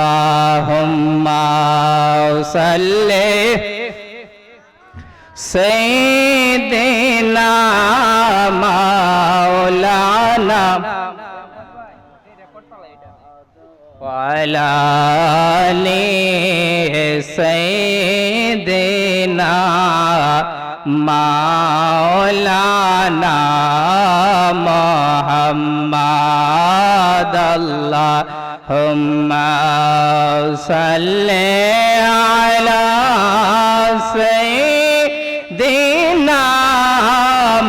اللهم صل سيدنا مولانا وعلى آل سيدنا مولانا محمد اللهم صل على سيدنا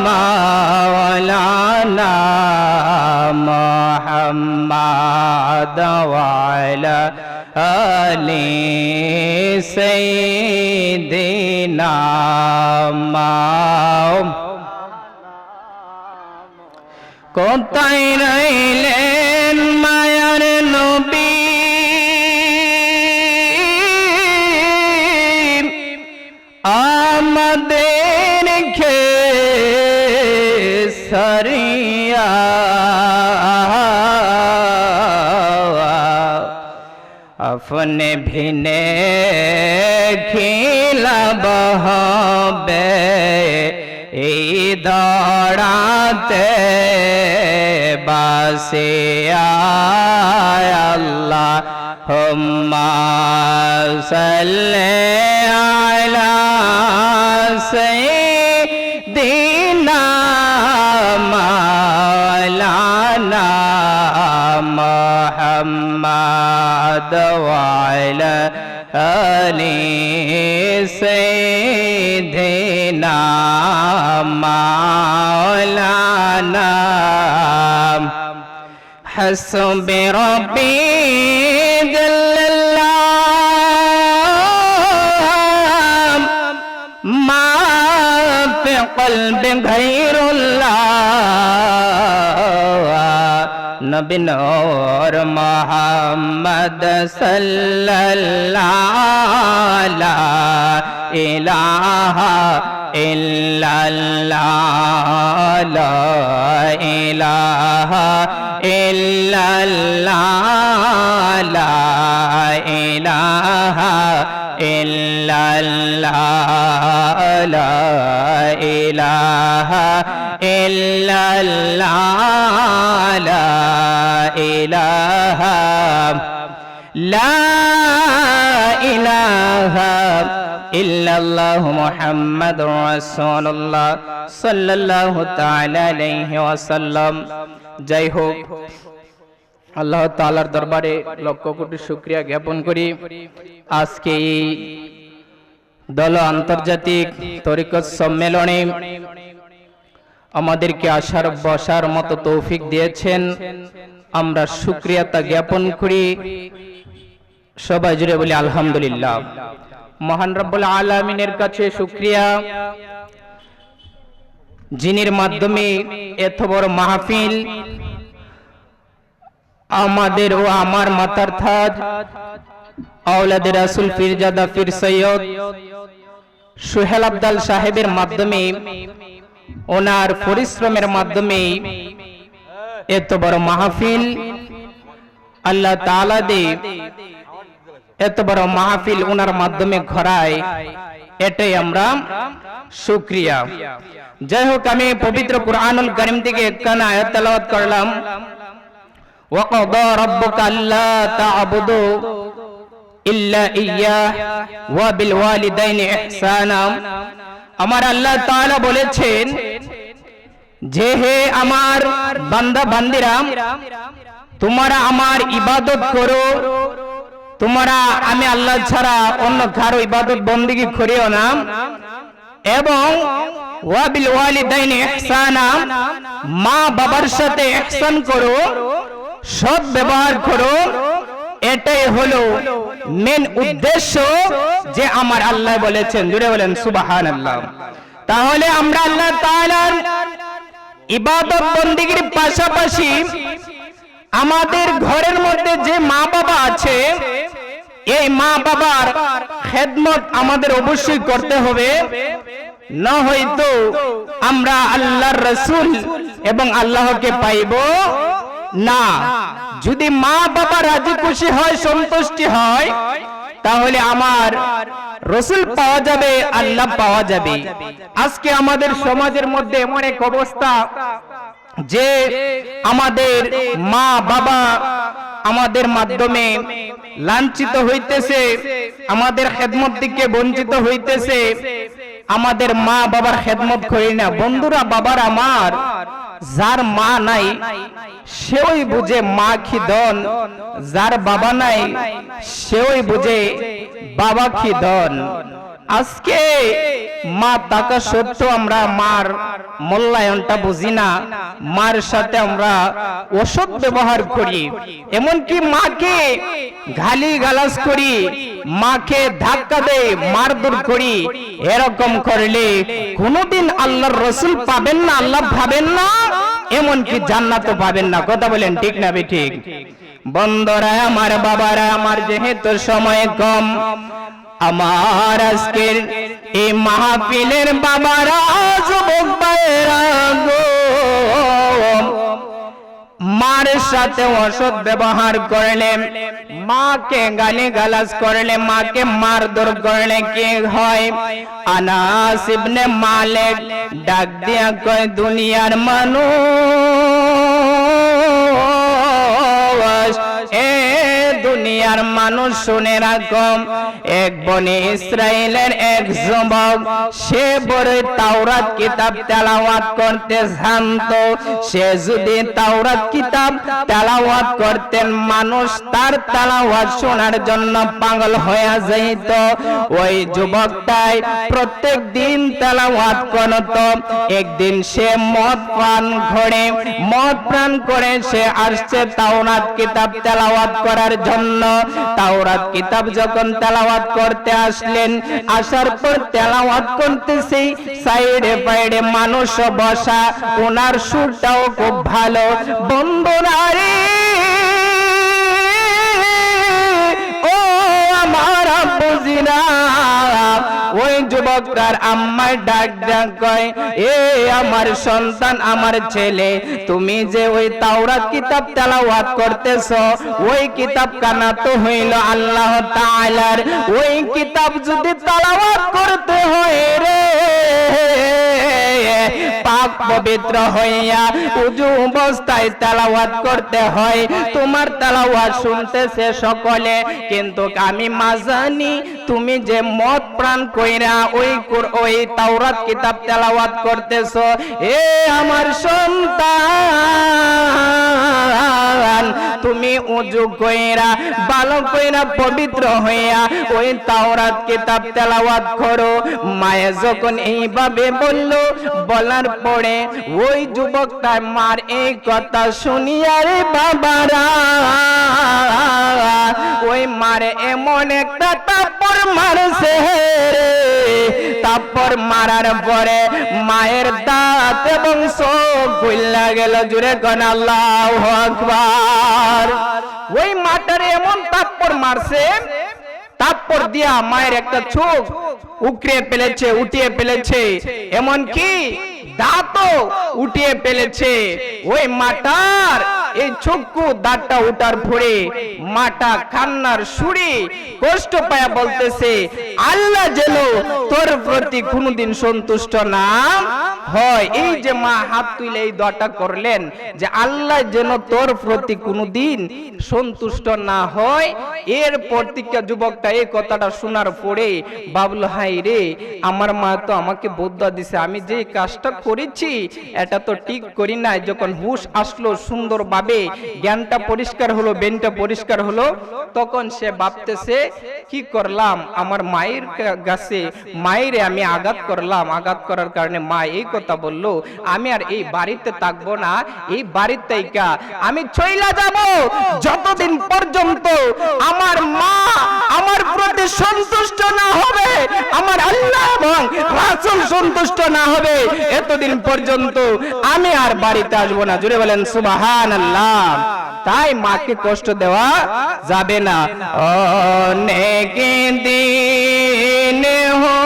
مولانا محمد وعلى آل سيدنا محمد কোথায় রইলেন আমাদের খে সরিয়া अपने भिने খিলাব হবে এই দড়াতে বাসে আল্লাহ হুম্মা সাল্লি দিনা মালানা মোহাম্মদ ওয়ালা আলী সেদিনা মালানা হাসবে রব্বি জাল্লাল قلب غیر اللہ نبی نور محمد صلی اللہ لا الہ الا اللہ لا الہ الا اللہ لا الہ الا اللہ লা লা ইলাহা যাই হোক, আল্লাহ তাআলার দরবারে লক্ষ কোটি শুকরিয়া জ্ঞাপন করি। আজকে এই দল আন্তর্জাতিক তরিকত সম্মেলনে আমাদেরকে আসার, বসার মতো তৌফিক দিয়েছেন। আমরা সুক্রিয়াতা জ্ঞাপন করি। সবাই জুড়ে বলি আলহামদুলিল্লাহ। মহান রব্বুল আলমিনের কাছে সুক্রিয়া। যিনির মাধ্যমে এত বড় মাহফিল আমাদের ও আমার মাতার থাজ আওলাদের রাসুল ফিরজাদা ফির সৈয়দ সোহেল আব্দাল সাহেবের মাধ্যমে, ওনার পরিশ্রমের মাধ্যমে এত বড় মাহফিল আল্লাহ তাআলা দে এত বড় মাহফিল ওনার মাধ্যমে ঘরায়, এটাই আমরা শুক্রিয়া। যাই হোক, আমি পবিত্র কুরআনুল করিম থেকে একখানা তেলাওয়াত করলাম। ইল্লা ইয়া ওয়া বিল ওয়ালিদাইনি আমার আল্লাহ তাআলা বলেছেন, যে হে আমার বান্দা বান্দিরা, তোমরা আমার ইবাদত করো, তোমরা আমি আল্লাহ ছাড়া অন্য কারও ইবাদত বন্দিগি করিও না। এবং ওয়াবিল ওয়ালিদাইনি ইহসানা মা বাবার সাথে ইহসান করো, সব ব্যবহার করো এটাই হলো মেন উদ্দেশ্য যে আমার আল্লাহ বলেছেন। জুড়ে বলেন সুবাহান আল্লাহ তাহলে আমরা আল্লাহ তাআলার ইবাদত বন্দিগির পাশাপাশি আমাদের ঘরের মধ্যে যে মা বাবা আছে এই মা বাবার খেদমত আমাদের অবশ্যই করতে হবে। না হয়তো আমরা আল্লাহর রসুল এবং আল্লাহকে পাইব। না। যদি মা বাবা রাজি খুশি হয়, সন্তুষ্টি হয়, তাহলে আমার রসুল পাওয়া যাবে, আল্লাহ পাওয়া যাবে। আজকে আমাদের সমাজের মধ্যে এমন এক অবস্থা যে আমাদের মা বাবা আমাদের মাধ্যমে লাঞ্ছিত হইতেছে, আমাদের খেদমত দিকে বঞ্চিত হইতেছে, আমাদের মা বাবার খেদমত করি না। বন্ধুরা, বাবার আমার যার মা নাই সেই বুঝে মা কি দন যার বাবা নাই সেই বুঝে বাবা কি ধন। আজকে মা টাকা সত্য আমরা, মার মূল্যায়নটা বুঝি না। মার সাথে আমরা ওষুধ ব্যবহার করি। এমনকি মাকে গালি গালাজ করি, মাকে ধাক্কা দেয় মারধর করি। এরকম করলে কোনোদিন আল্লাহর রসুল পাবেন না, আল্লাহ ভাবেন না, এমনকি জান্নাত পাবেন না। কথা বলেন ঠিক না ঠিক বন্ধরা, আমার বাবারা, আমার যেহেতু সময় কম আমার আজকের এই মাহফিলের বাবারা, যুবক মার সাথে অসৎ ব্যবহার করলে, মাকে গালি গালাজ করলে, মাকে মারধর করলে কি হয়? আনাস ইবনে মালিক ডাক দিয়া কয়, দুনিয়ার মানুষ দুনিয়ার মানুষ শুনে রাখম এক বনে ইসরায়েলের এক যুবক, সে বড় তাওরাত কিতাব তেলাওয়াত করতে জানত। সে যদি তাওরাত কিতাব তেলাওয়াত করতেন, মানুষ তার তেলাওয়াত শোনার জন্য পাগল হয়ে যাইত ওই যুবকটাই প্রত্যেক দিন তেলাওয়াত করত। একদিন সে মদ পান ঘরে মদ পান করে সে আসছে তাওরাত কিতাব তেলাওয়াত করার জন্য। তাওরাত কিতাব যখন তেলাওয়াত করতে আসলেন, আসার পর তেলাওয়াত করতেছি, সাইডে বাইরে মানুষ বসা, ওনার সুরটাও খুব ভালো। বন্ধুরা রে, ও আমার বুঝিনা ওই যুবক তার আম্মার ডাক ডাক কয়, এ আমার সন্তান, আমার ছেলে, তুমি যে ওই তাওরাত কিতাব তেলাওয়াত করতেছো, ওই কিতাব কানা তো হইল আল্লাহ তাআলার। ওই কিতাব যদি তেলাওয়াত করতে হয় রে পাক পবিত্র হইয়া উজু অবস্থায় তেলাওয়াত করতে হয়। তোমার তেলাওয়াত শুনতেছে সকলে, কিন্তু আমি মা জানি তুমি যে মদ প্রাণ কইরা ওই ওই তাওরাত কিতাব তেলাওয়াত এ আমার সন্তান, তুমি উজু কইরা ভালো কইরা পবিত্র হইয়া ওই তাওরাত কিতাব তেলাওয়াত করো। মায়ে যখন এইভাবে বলল বলার পরে ওই যুবকটা মার এই কথা শুনিয়া রে বাবারা। ওই মারে এমন একটা তারপর মারছে তারপর মারার পরে মায়ের দাঁত এবং চোখ গুল্লা গেল জুড়ে আকবার। ওই মাটারে এমন তারপর মারছে তারপর দিয়া মায়ের একটা চোখ উকড়ে ফেলেছে উঠিয়ে ফেলেছে। এমন কি দাঁতও উঠিয়ে ফেলেছে। ওই মাটার এই চক্ষু দাঁতটা উঠার পরে মাটা কান্নার সুরে কষ্ট পায়া বলতেছে, আল্লাহ যেন তোর প্রতি কোনোদিন সন্তুষ্ট না হয়। এই যে মা হাত তুলে এই দোয়াটা করলেন যে, আল্লাহ যেন তোর প্রতি কোনোদিন সন্তুষ্ট না হয়। এর প্রতিজ্ঞা যুবকটা এই কথাটা শোনার পরে বাবুল হাই রে, আমার মা তো আমাকে বৌদ্ধ দিছে। আমি যে কাজটা করেছি, এটা তো ঠিক করি নাই। যখন হুশ আসলো সুন্দরভাবে জ্ঞানটা পরিষ্কার হলো বেনটা পরিষ্কার হলো, তখন সে ভাবতেছে, কি করলাম? আমার মায়ের কাছে মায়ের আমি আঘাত করলাম। আঘাত করার কারণে মা এই কথা বলল, আমি আর এই বাড়িতে থাকব না, এই বাড়ির তাইকা আমি চইলা যাব। যতদিন পর্যন্ত আমার মা আমার প্রতি সন্তুষ্ট না হবে, আমার আল্লাহ এবং রাসূল সন্তুষ্ট না হবে, এতদিন পর্যন্ত আমি আর বাড়িতে আসব না। জুড়ে বলেন সুবহানাল্লাহ তাই মাকে কষ্ট দেওয়া যাবে না। অনেক দিন হো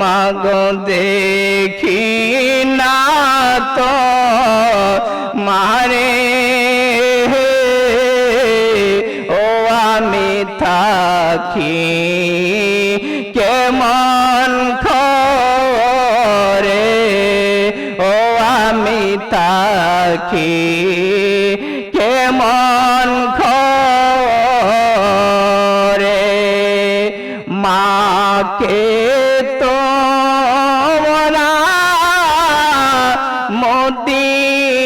মাগো দেখি না তো, মারে ও আমি থাকি থাকি। কেমন খরে মাকে তো মদিনা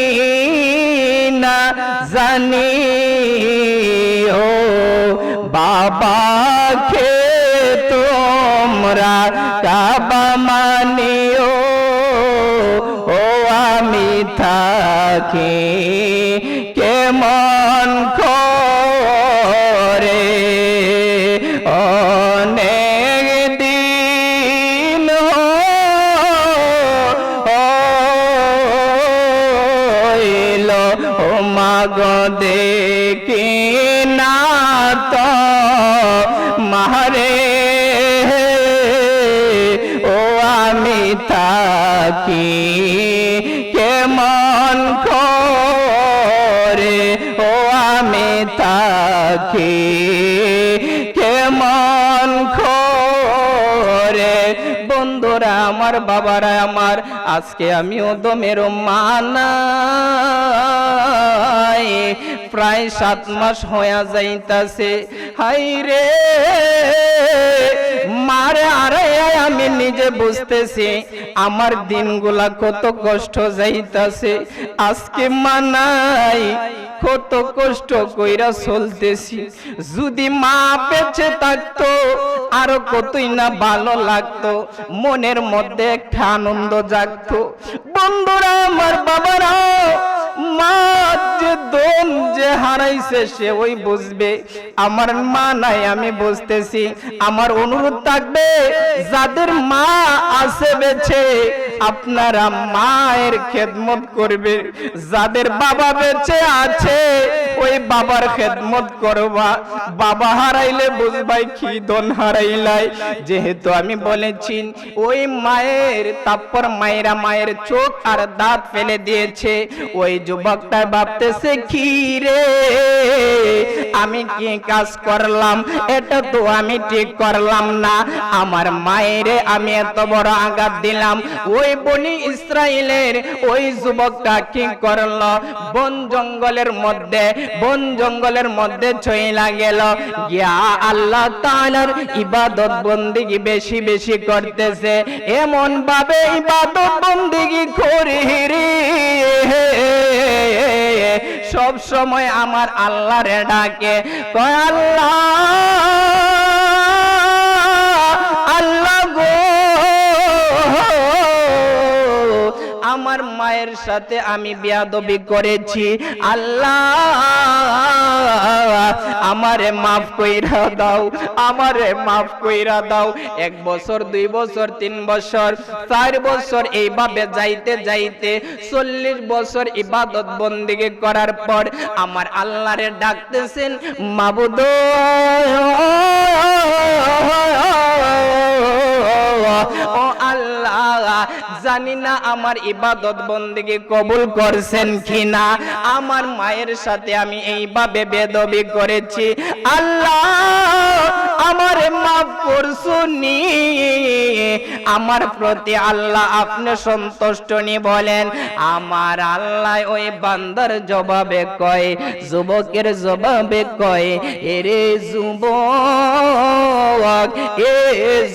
জানি ও বাবাকে তোমরা কাবা মানিও। ও আমি থাকি কেমন করে অনেক দিন হইল। ও মাগ দেখি না তো মারে। ও আমি থাকি। কেমন করে ও আমি থাকি আমার বাবারা আমার। আজকে আমিও দমের মানা প্রায় সাত মাস হয়ে যাইতাছে। হাই রে! মারে আরে, আমি নিজে বুঝতেছি, আমার দিনগুলা কত কষ্ট যাইতাছে। আজকে মানাই কত কষ্ট কইরা চলতেছি। যদি মা বেঁচে থাকতো, আরও কতই না ভালো লাগতো। মনের মধ্যে একটা আনন্দ জাগতো। বন্ধুরা, আমার বাবারা মা দোন যাদের মা বেছে, আপনারা মায়ের খেদমত করবে। যাদের বাবা আছে, ওই বাবার খেদমত করবা। বাবা হারাইলে বুঝবাই কি দন হারাইলাই। যেহেতু আমি বলেছি, ওই মায়ের, তারপর মায়েরা মায়ের চোখ আর দাঁত ফেলে দিয়েছে। ওই যুবকটা ভাবতেছে, কি রে? আমি কি কাজ করলাম? এটা তো আমি ঠিক করলাম না। আমার মায়েরে আমি এত বড় আঘাত দিলাম। ওই বনি ইসরায়েলের ওই যুবকটা কি করল? বন জঙ্গলের মধ্যে, বন জঙ্গলের মধ্যে চইলা গেল। গিয়া আল্লাহ তাআলার ইবাদত বন্দিগি বেশি বেশি করতেছে। এমন ভাবে ইবাদত বন্দিগি করি রে। সব সময় আমার আল্লাহরে ডাকে। কয় আল্লাহ মায়ের সাথে আমি বিয়াদবি করেছি। আল্লাহ, আমারে মাফ কইরা দাও, আমারে মাফ কইরা দাও। এক বছর, দুই বছর, তিন বছর, চার বছর এইভাবে যাইতে যাইতে চল্লিশ বছর ইবাদত বন্দিগে করার পর আমার আল্লাহরে ডাকতেছেন, মাবুদ! ও আল্লাহ, জানি না আমার ইবাদত বন্দিকে কবুল করছেন কিনা। আমার মায়ের সাথে আমি এইভাবে বেদবি করেছি। আল্লাহ আমার মাফ করছুনি আমার প্রতি আল্লাহ আপনি সন্তুষ্ট নি বলেন। আমার আল্লাহ ওই বান্দার জবাবে কয়, যুবকের জবাবে কয়, এরে যুবক, এ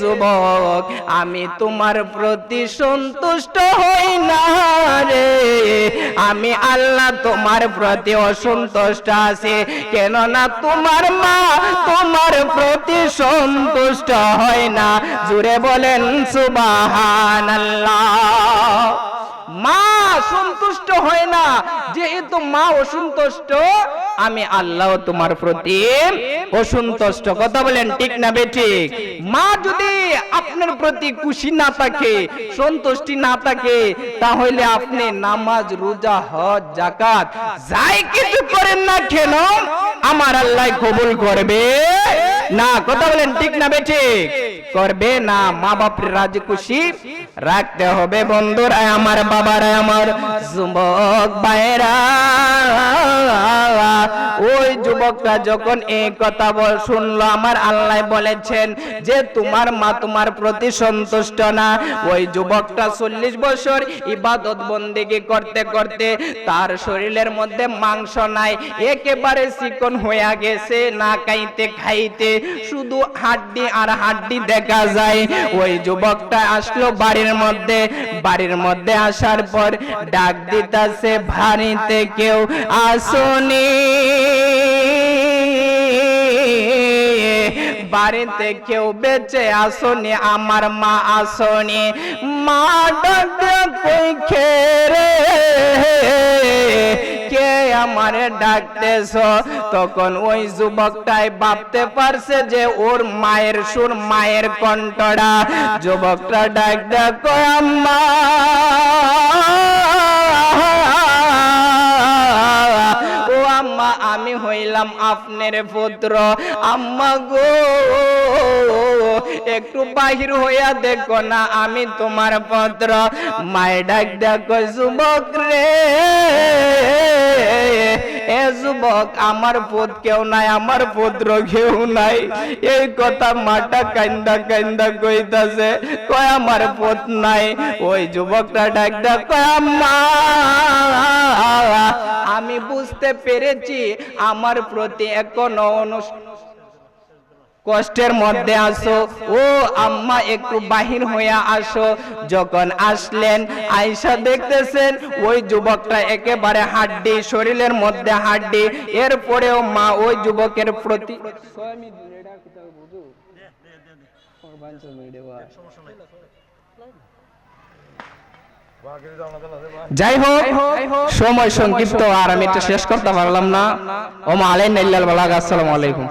যুবক, আমি তোমার প্রতি সন্তুষ্ট হই না রে। আমি আল্লাহ তোমার প্রতি অসন্তুষ্ট আছি। কেননা তোমার মা তোমার প্রতি সন্তুষ্ট হয় না। জুড়ে বলেন সুবাহান মা সন্তুষ্ট হয় না। যেহেতু মা অসন্তুষ্ট, আমি আল্লাহ তোমার প্রতি অসন্তুষ্ট। কথা বলেন ঠিক না বেঠিক মা যদি আপনার প্রতি খুশি না থাকে, সন্তুষ্টি না থাকে, তাহলে আপনি নামাজ, রোজা, হজ জাকাত যাই কিছু করেন না কেন, আমার আল্লাহ কবুল করবে। না, কথা বলেন, ঠিক না বেঠিক? করবে না মা বাপের রাজি খুশি? রাখতে হবে বন্ধুরা, আমার বাবারা, আমার যুবক ভাইরা ওই যুবকটা যখন এই কথা বল, শুনলো, আমার আল্লাহ বলেছেন যে তোমার মা তোমার প্রতি সন্তুষ্ট না। ওই যুবকটা চল্লিশ বছর ইবাদত বন্দিগি করতে করতে তার শরীরের মধ্যে মাংস নাই, একেবারে চিকন হয়ে গেছে, না খাইতে খাইতে শুধু হাড্ডি আর হাড্ডি দেখা যায়। ওই যুবকটা আসলো বাড়ির মধ্যে বাড়ির মধ্যে আসার পর ডাক দিতাছে, ভারিতে কেউ আসনি। বাড়িতে কেউ বেঁচে আসনি, আমার মা আসনি। মা ডাকতে কই কে আমারে ডাকতেছ? তখন ওই যুবকটাই ভাবতে পারছে যে ওর মায়ের সুর মায়ের কণ্ঠটা। যুবকটা ডাক ডাক আম্মা হইলাম আপনার পুত্র। আম্মা গো, একটু বাহির হইয়া দেখো না আমি তোমার পুত্র। মায়ের ডাক দেখো, যুবক রে যুবক, আমার পদ কেউ নাই, আমার পুত্র কেউ নাই। এই কথা মাটা কান্দা কান্দা কইতাছে, কয় আমার পথ নাই। ওই যুবকটা ডাক কয়, আম্মা, আমি বুঝতে পেরেছি, আমার প্রতি এখনও অনুষ্ঠ কষ্টের মধ্যে আসো। ও আম্মা, একটু বাহির হইয়া আসো। যখন আসলেন আয়সা দেখতেছেন, ওই যুবকটা একেবারে হাড্ডি, শরীরের মধ্যে হাড্ডি। এরপরেও মা ওই যুবকের প্রতি যাই হোক, সময় সংক্ষিপ্ত আর আমি এটা শেষ করতে পারলাম না। ও আলাইন আল্লাহ বালাগ, আসসালামু আলাইকুম।